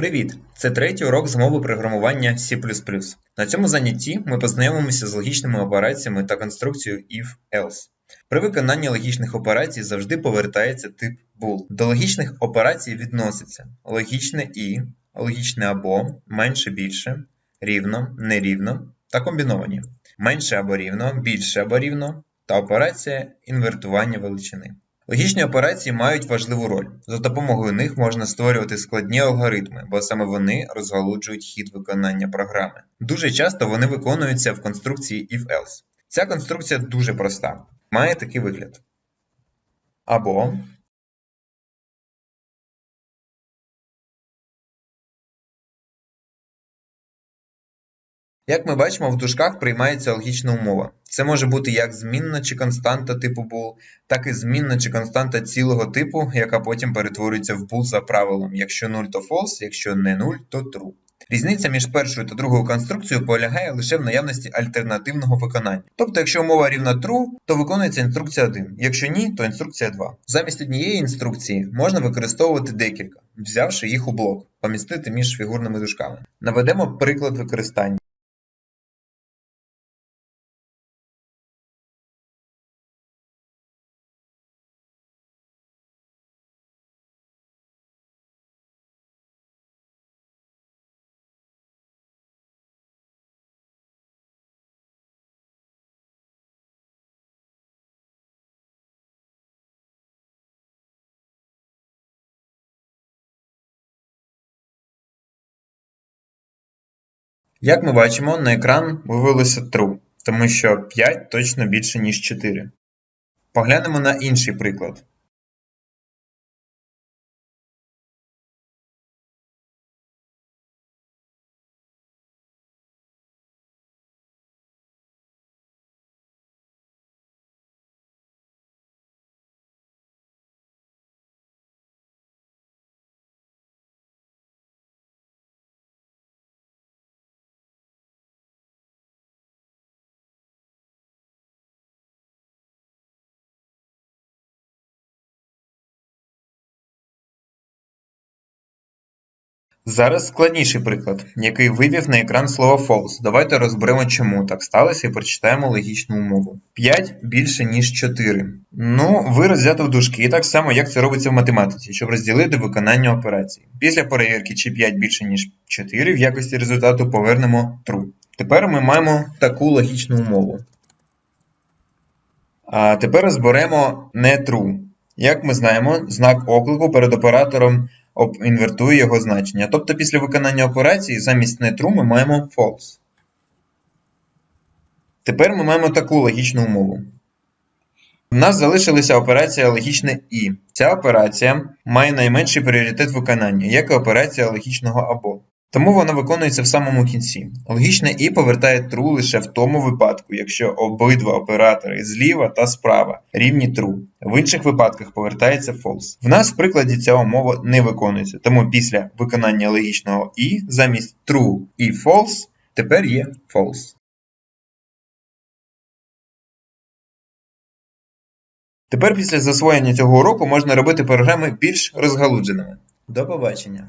Привіт! Це третій урок з мови програмування C++. На цьому занятті ми познайомимося з логічними операціями та конструкцією if-else. При виконанні логічних операцій завжди повертається тип bool. До логічних операцій відноситься логічне і, логічне або, менше більше, рівно, нерівно та комбіновані. Менше або рівно, більше або рівно та операція інвертування величини. Логічні операції мають важливу роль. За допомогою них можна створювати складні алгоритми, бо саме вони розгалуджують хід виконання програми. Дуже часто вони виконуються в конструкції if-else. Ця конструкція дуже проста. Має такий вигляд. Або Як ми бачимо, в дужках приймається логічна умова. Це може бути як змінна чи константа типу bool, так і змінна чи константа цілого типу, яка потім перетворюється в bool за правилом. Якщо 0, то false, якщо не 0, то true. Різниця між першою та другою конструкцією полягає лише в наявності альтернативного виконання. Тобто, якщо умова рівна true, то виконується інструкція 1, якщо ні, то інструкція 2. Замість однієї інструкції можна використовувати декілька, взявши їх у блок, помістити між фігурними дужками. Наведемо приклад використання. Як ми бачимо, на екран вивелося true, тому що 5 точно більше, ніж 4. Поглянемо на інший приклад. Зараз складніший приклад, який вивів на екран слово false. Давайте розберемо, чому так сталося, і прочитаємо логічну умову. 5 більше, ніж 4. Ну, вираз взято в дужки, так само, як це робиться в математиці, щоб розділити виконання операцій. Після перевірки, чи 5 більше, ніж 4, в якості результату повернемо true. Тепер ми маємо таку логічну умову. А тепер розберемо не true. Як ми знаємо, знак оклику перед оператором інвертує його значення. Тобто після виконання операції замість не true ми маємо false. Тепер ми маємо таку логічну умову. У нас залишилася операція логічне і. Ця операція має найменший пріоритет виконання, як і операція логічного або. Тому вона виконується в самому кінці. Логічне і повертає true лише в тому випадку, якщо обидва оператори зліва та справа рівні true. В інших випадках повертається false. В нас в прикладі ця умова не виконується, тому після виконання логічного і замість true і false тепер є false. Тепер після засвоєння цього уроку можна робити програми більш розгалудженими. До побачення!